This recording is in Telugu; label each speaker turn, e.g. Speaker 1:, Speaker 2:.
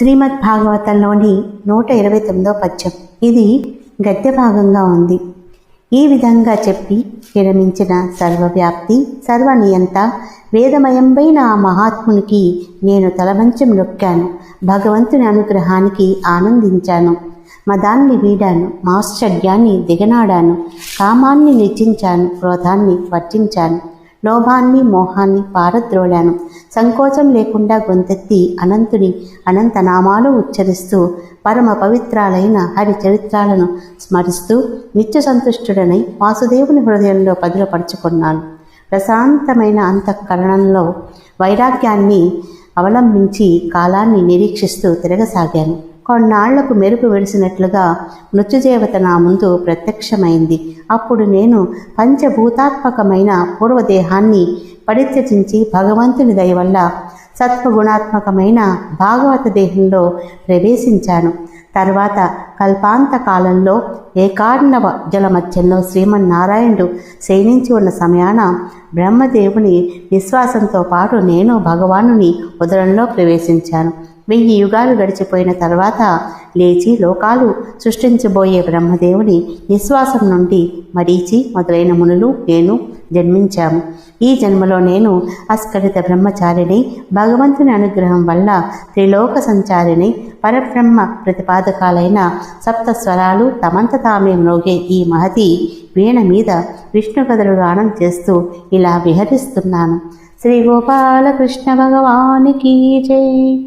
Speaker 1: శ్రీమద్ భాగవతంలోని నూట ఇరవై తొమ్మిదో పద్యం. ఇది గద్య భాగంగా ఉంది. ఈ విధంగా చెప్పి విరమించిన సర్వవ్యాప్తి సర్వనియంత వేదమయంపైన ఆ మహాత్మునికి నేను తలవంచం నొక్కాను. భగవంతుని అనుగ్రహానికి ఆనందించాను. మదాన్ని వీడాను. మాశ్చర్యాన్ని దిగనాడాను. కామాన్ని నిర్జించాను. క్రోధాన్ని వర్జించాను. లోభాన్ని మోహాన్ని పారద్రోలాను. సంకోచం లేకుండా గొంతెత్తి అనంతుని అనంత నామాలు ఉచ్చరిస్తూ పరమ పవిత్రాలైన హరి చరిత్రాలను స్మరిస్తూ నిత్య సంతుష్టుడనై వాసుదేవుని హృదయంలో పదులపరుచుకున్నాను ప్రశాంతమైన అంతఃకరణంలో వైరాగ్యాన్ని అవలంబించి కాలాన్ని నిరీక్షిస్తూ తిరగసాగాను. కొన్నాళ్ళకు మెరుపు విడిసినట్లుగా మృత్యుదేవత నా ముందు ప్రత్యక్షమైంది. అప్పుడు నేను పంచభూతాత్మకమైన పూర్వదేహాన్ని పరిత్యజించి భగవంతుని దయ వల్ల సత్వగుణాత్మకమైన భాగవత దేహంలో ప్రవేశించాను. తర్వాత కల్పాంత కాలంలో ఏకార్ణవ జలమధ్యంలో శ్రీమన్నారాయణుడు శయనించి ఉన్న సమయాన బ్రహ్మదేవుని విశ్వాసంతో పాటు నేను భగవానుని ఉదరంలో ప్రవేశించాను. వెయ్యి యుగాలు గడిచిపోయిన తర్వాత లేచి లోకాలు సృష్టించబోయే బ్రహ్మదేవుని నిశ్వాసం నుండి మరీచి మొదలైన మునులు నేను జన్మించాము. ఈ జన్మలో నేను అస్కరిత బ్రహ్మచారిని భగవంతుని అనుగ్రహం వల్ల త్రిలోక సంచారిని పరబ్రహ్మ ప్రతిపాదకాలైన సప్త స్వరాలు తమంత తామే మ్రోగే ఈ మహతి వీణ మీద విష్ణు కథలు గానం చేస్తూ ఇలా విహరిస్తున్నాను. శ్రీ గోపాలకృష్ణ భగవానికి జై.